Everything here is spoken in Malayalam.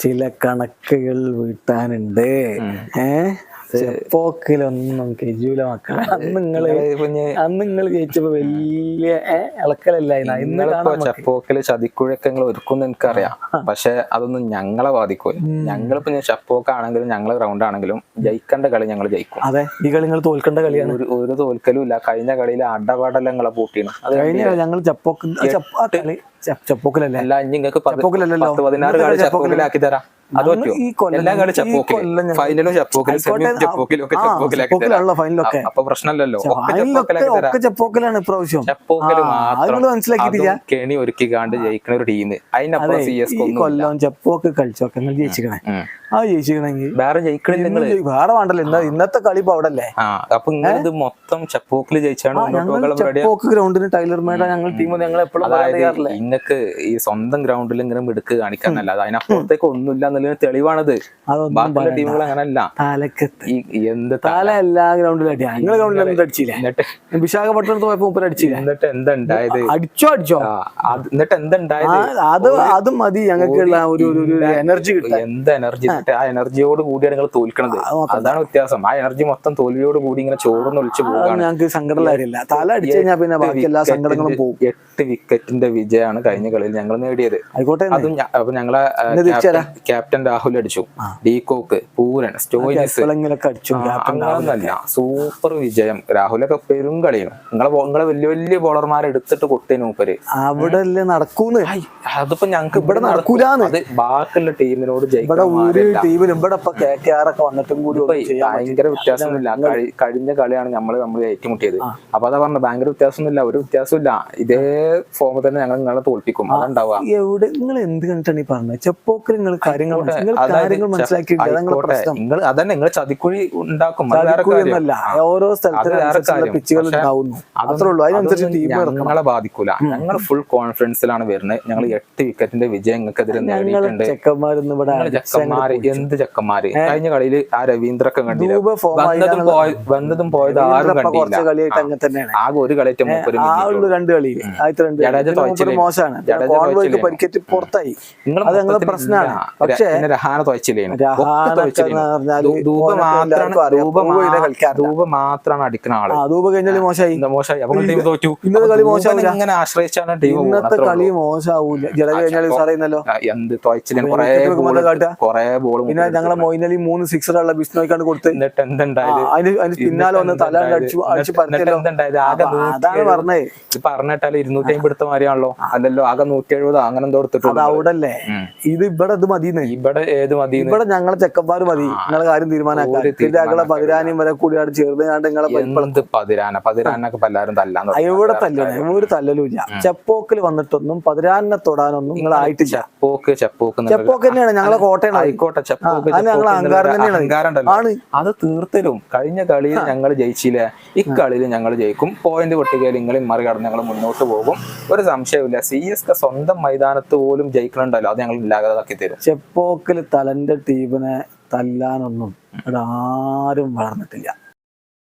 ചില കണക്കുകൾ വീട്ടാനുണ്ട്. ഏ? ചെപ്പോക്കിലൊന്നും കെജൂല മക്കളെ. അന്ന് നിങ്ങൾ കുഞ്ഞ് അന്ന് നിങ്ങൾ ജയിച്ചപ്പോ വലിയ ഇളക്കലല്ലായിരുന്നു ചപ്പോക്കിൽ ചതിക്കുഴക്കങ്ങൾ ഒരുക്കും എനിക്കറിയാം. പക്ഷെ അതൊന്നും ഞങ്ങളെ ബാധിക്കൂല. ഞങ്ങളിപ്പോ ഞാൻ ചപ്പോക്കാണെങ്കിലും ഞങ്ങളെ ഗ്രൗണ്ട് ആണെങ്കിലും ജയിക്കേണ്ട കളി ഞങ്ങൾ ജയിക്കും. അതെ ഈ കളി നിങ്ങൾ തോൽക്കേണ്ട കളിയാണ്. ഒരു ഒരു തോൽക്കലും ഇല്ല. കഴിഞ്ഞ കളിയിൽ അടപടലങ്ങളെ പൂട്ടിയാണ് കഴിഞ്ഞ ഞങ്ങൾ ചപ്പോക്ക് ചപ്പോക്കിലല്ലേ? അല്ല നിങ്ങൾക്ക് ചപ്പോക്കിലല്ലല്ലോ. പതിനാറ് കളി ചപ്പോക്കിലാക്കി തരാം. അപ്പൊ പ്രശ്നമല്ലല്ലോ ഇപ്രാവശ്യം മനസ്സിലാക്കിയിട്ടില്ല? കെണി ഒരുക്കി കാണ്ട് ജയിക്കുന്ന ഒരു ടീം. അതെ അതിനപ്പുറം സി എസ് ഈ കൊല്ലം ചപ്പോക്ക് കളിച്ചൊക്കെ ജയിച്ചിക്കണേ ആ ജയിച്ചിക്കണെങ്കിൽ വേറെ ജയിക്കണില്ല വേറെ വേണ്ടല്ലോ. എന്താ ഇന്നത്തെ കളി ഇപ്പൊ അവിടെ അല്ലേ അപ്പൊ ഇങ്ങനെ മൊത്തം ചെപ്പോക്കിൽ ജയിച്ചാണ് ചെപ്പോക്ക് ഗ്രൗണ്ടിന് ടൈലർ മേഡ ഞങ്ങൾ ടീം ഞങ്ങൾ എപ്പോഴും ഇങ്ങക്ക് ഈ സ്വന്തം ഗ്രൗണ്ടിൽ ഇങ്ങനെ മിടുക്ക് കാണിക്കാന്നല്ല. അതിനപ്പുറത്തേക്ക് ഒന്നുമില്ല എന്നുള്ളതിന് തെളിവാണത്. ബാക്കിയുള്ള ടീമുകൾ അങ്ങനല്ല. എന്ത് തല? എല്ലാ ഗ്രൗണ്ടിലും അടിയാ ഞങ്ങൾ ഗ്രൗണ്ടിൽ എന്ത് അടിച്ചില്ല. എന്നിട്ട് വിശാഖപട്ടണത്ത് പോയപ്പോ മുപ്പര് അടിച്ചില്ല. എന്നിട്ട് എന്താ അടിച്ചോ അടിച്ചോ? എന്നിട്ട് എന്താ അത് അത് മതി. ഞങ്ങൾക്കുള്ള ഒരു ഒരു എനർജി കിട്ടാൻ. എന്ത് എനർജി ആ. എനർജിയോട് കൂടിയാണ് നിങ്ങൾ തോൽക്കണത്. അതാണ് വ്യത്യാസം. ആ എനർജി മൊത്തം തോൽവിയോട് കൂടി ഇങ്ങനെ ചോർന്ന് ഒളിച്ചു അത് പോവുകയാണ്. ഞങ്ങൾക്ക് കാര്യമില്ല. തല അടിച്ചു കഴിഞ്ഞാൽ പിന്നെ ബാക്കി എല്ലാ സങ്കടങ്ങളും പോകും എട്ട് വിക്കറ്റിന്റെ വിജയമാണ് കഴിഞ്ഞ കളിയിൽ ഞങ്ങൾ നേടിയത്. ആയിക്കോട്ടെ അതും അപ്പൊ ഞങ്ങളെ ക്യാപ് ക്യാപ്റ്റൻ- ക്യാപ്റ്റൻ രാഹുൽ അടിച്ചു. ഡീകോക്ക് പൂരൻ അടിച്ചു. അങ്ങനൊന്നല്ല സൂപ്പർ വിജയം. രാഹുലൊക്കെ പെരും കളിയാണ്. നിങ്ങളെ നിങ്ങളെ വലിയ വലിയ ബോളർമാരെ എടുത്തിട്ട് കൊട്ടിയ മൂപ്പര്. അവിടെ അല്ലേ നടക്കൂന്ന്? അതിപ്പോ ഞങ്ങക്ക് ഇവിടെ നടക്കൂല. അത് ബാക്കിയുള്ള ടീമിനോട്. ടീമിലും ഇവിടെ ഇപ്പൊ കെ കെ ആർ ഒക്കെ വന്നിട്ടും കൂടി ഭയങ്കര വ്യത്യാസമൊന്നുമില്ല. കഴി- കഴിഞ്ഞ കളിയാണ് നമ്മൾ നമ്മൾ ഏറ്റുമുട്ടിയത്. അപ്പൊ അതാ പറഞ്ഞ ഭയങ്കര വ്യത്യാസമൊന്നുമില്ല. ഒരു വ്യത്യാസമില്ല ഇതേ ഫോമിൽ തന്നെ ഞങ്ങൾ നിങ്ങളെ തോൽപ്പിക്കും. അതുണ്ടാവുക എവിടെ നിങ്ങൾ എന്ത് കണ്ടിട്ടാണ് ഈ പറഞ്ഞത്? ചെപ്പോക്കിൽ നിങ്ങൾ കാര്യങ്ങൾ നിങ്ങൾ അതന്നെ നിങ്ങൾ ചതിക്കുഴി ഉണ്ടാക്കും. ഓരോ സ്ഥലത്തും വേറെ സ്ഥലത്തിനനുസരിച്ചുള്ള കാര്യം. പിച്ചുകൾ ഉണ്ടാവുന്നു. അത്രേ ഉള്ളൂ. അതിനനുസരിച്ച് ടീം ഞങ്ങളെ ബാധിക്കൂല. ഞങ്ങൾ ഫുൾ കോൺഫിഡൻസിലാണ് വരുന്നത്. ഞങ്ങൾ എട്ട് വിക്കറ്റിന്റെ വിജയം നിങ്ങൾക്കെതിരെ നേടിയിട്ടുണ്ട്. ചെക്കന്മാരൊന്നും ഇവിടെ ചെക്കന്മാര് എന്ത് ചെക്കന്മാര്? കഴിഞ്ഞ കളിയിൽ ആ രവീന്ദ്രൊക്കെ കണ്ടില്ല? വന്നതും പോയ പോയത് ആരും കണ്ടില്ല. കളിയായിട്ട് ആകെ ഒരു കളിയേറ്റ ഉള്ളു രണ്ട് കളി. ആദ്യത്തെ രണ്ട് മോശമാണ്? പരിക്കേറ്റ് പുറത്തായി. അത് ഞങ്ങളുടെ പ്രശ്നമാണ്. പക്ഷേ രഹാന തുവച്ചില്ലേനു രഹാനൊക്കെ ധൂപ മാത്രമാണ് അടിക്കുന്ന ആൾ. ധൂപ കഴിഞ്ഞാൽ മോശമായി. മോശമായി? അപ്പൊ ടീം തോറ്റു. ഇന്നത്തെ കളി മോശമാവില്ല. ഇങ്ങനെ ആശ്രയിച്ചാണ് ടീം ഇന്നത്തെ കളി മോശമാവൂല. ജല കഴിഞ്ഞാൽ സാറേന്നല്ലോ എന്ത് തുവച്ചില്ലേനു കൊറേ wicket ബോൾ പിന്നെ ഞങ്ങളെ മൊയിനലി മൂന്ന് സിക്സർ ഉള്ള ബിസ്നോയ്ക്കാണ് കൊടുത്ത്. എന്നിട്ട് എന്തുണ്ടായത്? അതിന് പിന്നാലെ ഒന്ന് തല അടിച്ചു അടിച്ചു അതാണ് പറഞ്ഞേ. ഇത് പറഞ്ഞിട്ടാൽ ഇരുന്നൂറ്റി അമ്പത് എടുത്ത മാതിരിയാണല്ലോ. അല്ലല്ലോ ആകെ നൂറ്റി എഴുപതോ അങ്ങനെ എന്തോ അത് എടുത്തിട്ടുള്ളൂ അവിടെ അല്ലേ ഇത് ഇവിടെ ഇത് മതിന്ന് ഇവിടെ ഏത് മതി ഇവിടെ ഞങ്ങളെ ചെക്കന്മാർ മതി. നിങ്ങളെ കാര്യം തീരുമാനാക്കാൻ പതിരാനും വരെ കൂടിയാണ് ചേർന്ന് ഇവിടെ നിങ്ങളെ എന്ത് പതിരാന? പതിരാനൊക്കെ ഇപ്പൊ എല്ലാരും തല്ലാന്ന് തുടങ്ങി. എവിടെ തല്ലണം ഒരു തല്ലലുമില്ല. ചെപ്പോക്കിൽ വന്നിട്ടൊന്നും പതിരാനെ തൊടാനൊന്നും നിങ്ങൾ ആയിട്ടില്ല ചെപ്പോക്ക് ചെപ്പോക്ക് ചെപ്പോക്ക് തന്നെയാണ്. ഞങ്ങളെ കോട്ടയാണ്. ആയിക്കോട്ടെ ചെപ്പോക്ക് ചെപ്പോക്ക് അഹങ്കാരം തന്നെയാണ്. അത് തീർത്തലും. കഴിഞ്ഞ കളിയിൽ ഞങ്ങൾ ജയിച്ചില്ലേ? ഇക്കളിയിൽ ഞങ്ങൾ ജയിക്കും. പോയിന്റ് പൊട്ടിക്കയിൽ നിങ്ങളും മറികടന്ന് ഞങ്ങൾ മുന്നോട്ട് പോകും. ഒരു സംശയമില്ല സി എസ് കെ സ്വന്തം മൈതാനത്ത് പോലും ജയിക്കണുണ്ടല്ലോ. അത് ഞങ്ങൾ ഇല്ലാതാക്കി തരും. ചെപ്പോക്കിൽ തലന്റെ ടീമിനെ തല്ലാനൊന്നും ഇവിടെ ആരും വളർന്നിട്ടില്ല.